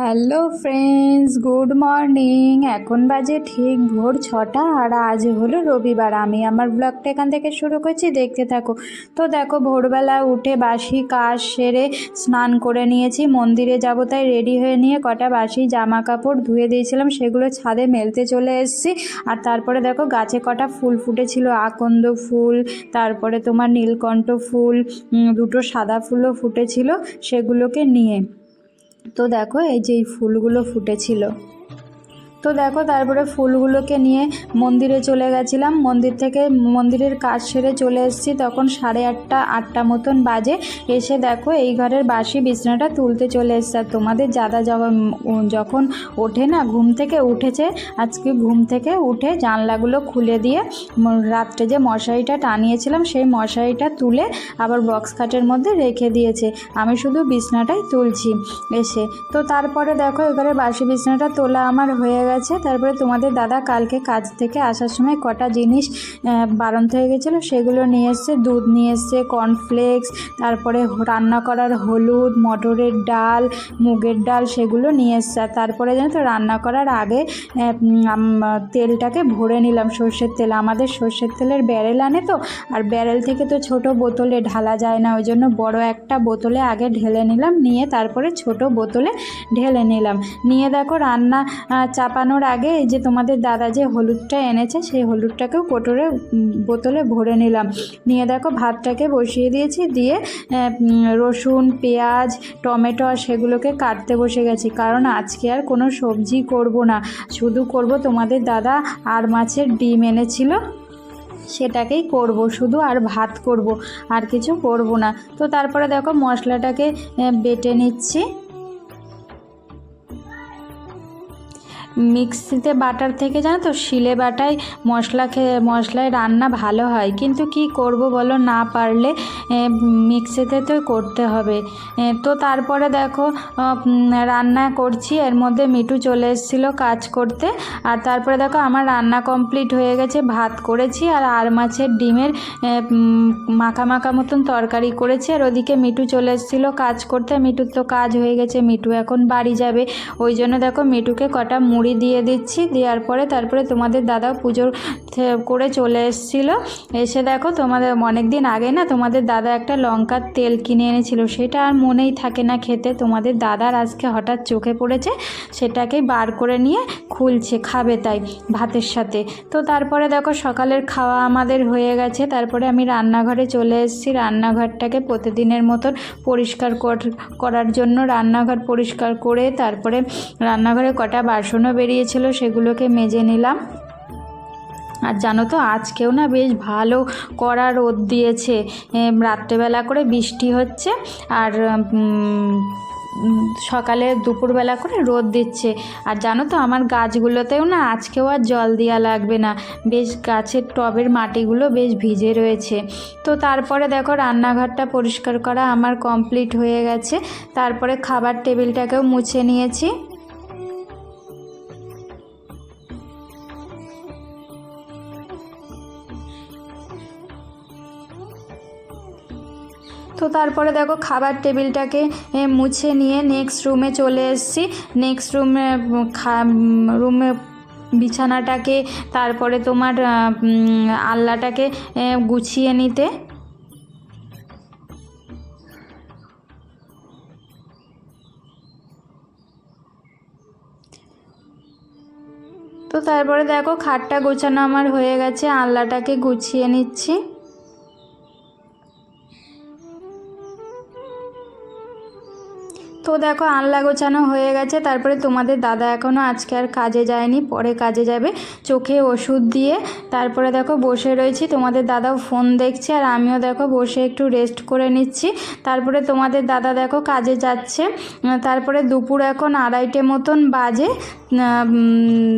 Hello friends, good morning. এখন বাজে ঠিক ভোর ছটা, আর আজ হলো রবিবার। আমি আমার ব্লগটা এখান থেকে শুরু করছি, দেখতে থাকো। তো দেখো, ভোরবেলা উঠে বাসি কাজ সেরে স্নান করে নিয়েছি, মন্দিরে যাব তাই রেডি হয়ে নিয়ে কটা বাসি জামা কাপড় ধুয়ে দিয়েছিলাম, সেগুলো ছাদে মেলতে চলে এসেছি। আর তারপরে দেখো, গাছে কটা ফুল ফুটেছিল, আকন্দ ফুল, তারপরে তোমার নীলকণ্ঠ ফুল দুটো সাদা ফুলও ফুটেছিল সেগুলোকে নিয়ে। তো দেখো এই যে এই ফুলগুলো ফুটেছিল। তো দেখো, তারপরে ফুলগুলোকে নিয়ে মন্দিরে চলে গেছিলাম। মন্দির থেকে মন্দিরের কাজ সেরে চলে এসেছি। তখন সাড়ে আটটা আটটা মতন বাজে। এসে দেখো, এই ঘরের বাসি বিছনাটা তুলতে চলে এসছে। আর তোমাদের দাদা যখন ওঠে না, ঘুম থেকে উঠেছে, আজকে ঘুম থেকে উঠে জানলাগুলো খুলে দিয়ে রাত্রে যে মশারিটা টানিয়েছিলাম, সেই মশারিটা তুলে আবার বক্স খাটের মধ্যে রেখে দিয়েছে। আমি শুধু বিছনাটাই তুলছি এসে। তো তারপরে দেখো এবারে বাসি বিছনাটা তোলা আমার হয়ে গেছে। তারপরে তোমাদের দাদা কালকে কাজ থেকে আসার সময় কটা জিনিস বারন্ত হয়ে গেছিল সেগুলো নিয়ে এসছে। দুধ নিয়ে এসছে কর্নফ্লেক্স তারপরে রান্না করার হলুদ মটরের ডাল মুগের ডাল সেগুলো নিয়ে এসছে। তারপরে জানো তো রান্না করার আগে তেলটাকে ভরে নিলাম সর্ষের তেল। আমাদের সর্ষের তেলের ব্যারেল আনে তো আর ব্যারেল থেকে তো ছোট বোতলে ঢালা যায় না ওই জন্য বড় একটা বোতলে আগে ঢেলে নিলাম নিয়ে তারপরে ছোট বোতলে ঢেলে নিলাম। নিয়ে দেখো রান্না আহ, চাপানোর আগে যে তোমাদের দাদা যে হলুদটা এনেছে, সেই হলুদটাকেও কোটরে বোতলে ভরে নিলাম। নিয়ে দেখো, ভাতটাকে বসিয়ে দিয়েছি, দিয়ে রসুন, পেঁয়াজ, টমেটো আর সেগুলোকে কাটতে বসে গেছি। কারণ আজকে আর কোনো সবজি করব না। শুধু করব তোমাদের দাদা আর মাছের ডিম এনেছিল, সেটাকেই করব। শুধু আর ভাত করব, আর কিছু করব না। তো তারপরে দেখো, মশলাটাকে বেটে নিচ্ছি। মিক্সিতে বাটার থেকে, জানো তো, শিলে বাটায় মশলা খেয়ে, মশলায় রান্না ভালো হয়। কিন্তু কি করব বলো, না পারলে মিক্সিতে তো করতে হবে। তো তারপরে দেখো রান্না করছি। এর মধ্যে মিঠু চলে এসেছিল কাজ করতে। আর তারপরে দেখো, আমার রান্না কমপ্লিট হয়ে গেছে, ভাত করেছি। আর আর মাছের ডিমের মাখা মাখা মতন তরকারি করেছি। আর ওদিকে মিঠু চলে এসেছিল কাজ করতে। মিঠুর তো কাজ হয়ে গেছে, মিঠু এখন বাড়ি যাবে। ওই জন্য দেখো, মিঠুকে কটা মুড়ি দিয়ে দিচ্ছি। দেওয়ার পরে তারপরে তোমাদের দাদা পুজোর থে- করে চলে এসেছিল। এসে দেখো তোমাদের অনেক দিন আগে না তোমাদের দাদা একটা লঙ্কার তেল কিনে এনেছিল। সেটা আর মনেই থাকে না খেতে। তোমাদের দাদার আজকে হঠাৎ চোখে পড়েছে। সেটাকেই বার করে নিয়ে খুলছে, খাবে তাই ভাতের সাথে। তো তারপরে দেখো সকালের খাওয়া আমাদের হয়ে গেছে। তারপরে আমি রান্নাঘরে চলে এসেছি। রান্নাঘরটাকে প্রতিদিনের মতন পরিষ্কার কর- করার জন্য রান্নাঘর পরিষ্কার করে তারপরে রান্নাঘরে কটা বাসনও বেরিয়েছিল, সেগুলোকে মেজে নিলাম। আর জানো তো, আজকেও না বেশ ভালো কড়া রোদ দিয়েছে। রাত্রেবেলা করে বৃষ্টি হচ্ছে আর সকালে দুপুরবেলা করে রোদ দিচ্ছে। আর জানো তো, আমার গাছগুলোতেও না আজকেও আর জল দেওয়া লাগবে না। বেশ গাছের টবের মাটিগুলো বেশ ভিজে রয়েছে। তো তারপরে দেখো, রান্নাঘরটা পরিষ্কার করা আমার কমপ্লিট হয়ে গেছে। তারপরে খাবার টেবিলটাকেও মুছে নিয়েছি। তো তারপরে দেখো খাবার টেবিলটাকে মুছে নিয়ে নেক্সট রুমে চলে এসেছি। নেক্সট রুমে রুমে বিছানাটাকে, তারপরে তোমার আলনাটাকে গুছিয়ে নিতে। তো তারপরে দেখো খাটটা গোছানো আমার হয়ে গেছে, আলনাটাকে গুছিয়ে নিচ্ছি। তো দেখো আনলা গোছানো হয়ে গেছে। তারপরে তোমাদের দাদা এখনও আজকে আর কাজে যায়নি, পরে কাজে যাবে। চোখে ওষুধ দিয়ে। তারপরে দেখো, বসে রয়েছি। তোমাদের দাদাও ফোন দেখছে আর আমিও দেখো, বসে একটু রেস্ট করে নিচ্ছি। তারপরে তোমাদের দাদা দেখো, কাজে যাচ্ছে। তারপরে দুপুর এখন আড়াইটে মতন বাজে।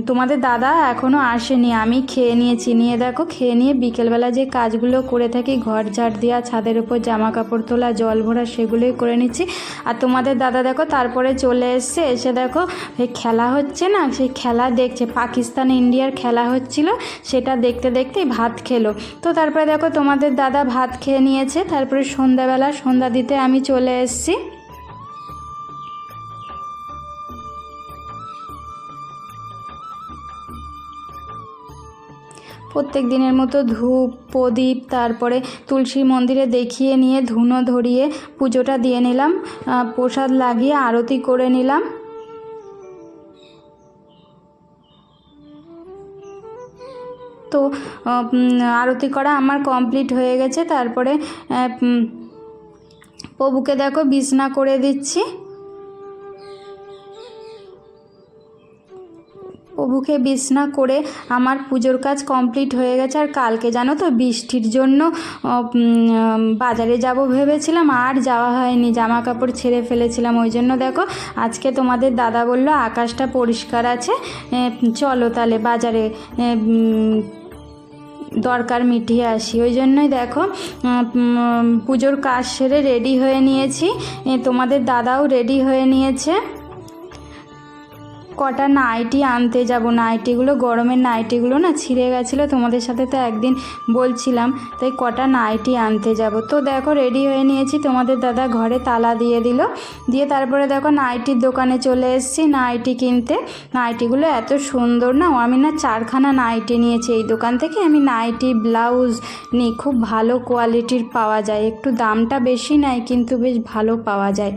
তোমাদের দাদা এখনও আসেনি। আমি খেয়ে নিয়েছি নিয়ে দেখো, খেয়ে নিয়ে বিকেলবেলা যে কাজগুলো করে থাকি, ঘর ঝাড় দেওয়া, ছাদের উপর জামা কাপড় তোলা, জল ভরা, সেগুলোই করে নিচ্ছি। আর তোমাদের দাদা দেখো, তারপরে চলে এসছে, এসে দেখো এই খেলা হচ্ছে না সেই খেলা দেখছে। পাকিস্তান, ইন্ডিয়ার খেলা হচ্ছিল, সেটা দেখতে দেখতেই ভাত খেলো। তো তারপরে দেখো, তোমাদের দাদা ভাত খেয়ে নিয়েছে, তারপরে সন্ধ্যাবেলা সন্ধ্যা দিতে আমি চলে এসেছি। প্রত্যেক দিনের মতো ধূপ, প্রদীপ, তারপরে তুলসী মন্দিরে দেখিয়ে নিয়ে ধুনো ধরিয়ে পুজোটা দিয়ে নিলাম প্রসাদ লাগিয়ে আরতি করে নিলাম। তো আরতি করা আমার কমপ্লিট হয়ে গেছে, তারপরে প্রভুকে দেখো বিছনা করে দিচ্ছি। প্রভুকে বিছনা করে আমার পুজোর কাজ কমপ্লিট হয়ে গেছে আর কালকে জানো তো বৃষ্টির জন্য বাজারে যাব ভেবেছিলাম, আর যাওয়া হয়নি জামা কাপড় ছেড়ে ফেলেছিলাম, ওই জন্য দেখো আজকে তোমাদের দাদা বলল আকাশটা পরিষ্কার আছে চলো তাহলে বাজারে দরকার মিটিয়ে আসি, ওই জন্যই দেখো পুজোর কাজ সেরে রেডি হয়ে নিয়েছি তোমাদের দাদাও রেডি হয়ে নিয়েছে। কটা নাইটি আনতে যাব? নাইটিগুলো গরমের নাইটিগুলো না ছিঁড়ে গেছিল, তোমাদের সাথে তো একদিন বলছিলাম, তাই কটা নাইটি আনতে যাব? তো দেখো রেডি হয়ে নিয়েছি, তোমাদের দাদা ঘরে তালা দিয়ে দিল। দিয়ে তারপরে দেখো নাইটির দোকানে চলে এসেছি, নাইটি কিনতে। নাইটিগুলো এত সুন্দর না, আমি না চারখানা নাইটি নিয়েছি। এই দোকান থেকে আমি নাইটি, ব্লাউজ নিই, খুব ভালো কোয়ালিটির পাওয়া যায়। একটু দামটা বেশি নেয়, কিন্তু বেশ ভালো পাওয়া যায়।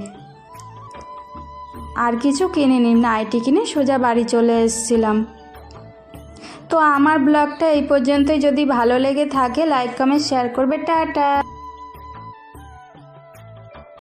আর কিছু কিনিনি, নাইটি কিনে সোজা বাড়ি চলে এসেছিলাম। তো আমার ব্লগটা এই পর্যন্তই। যদি ভালো লেগে থাকে লাইক কমেন্ট শেয়ার করবে। টাটা!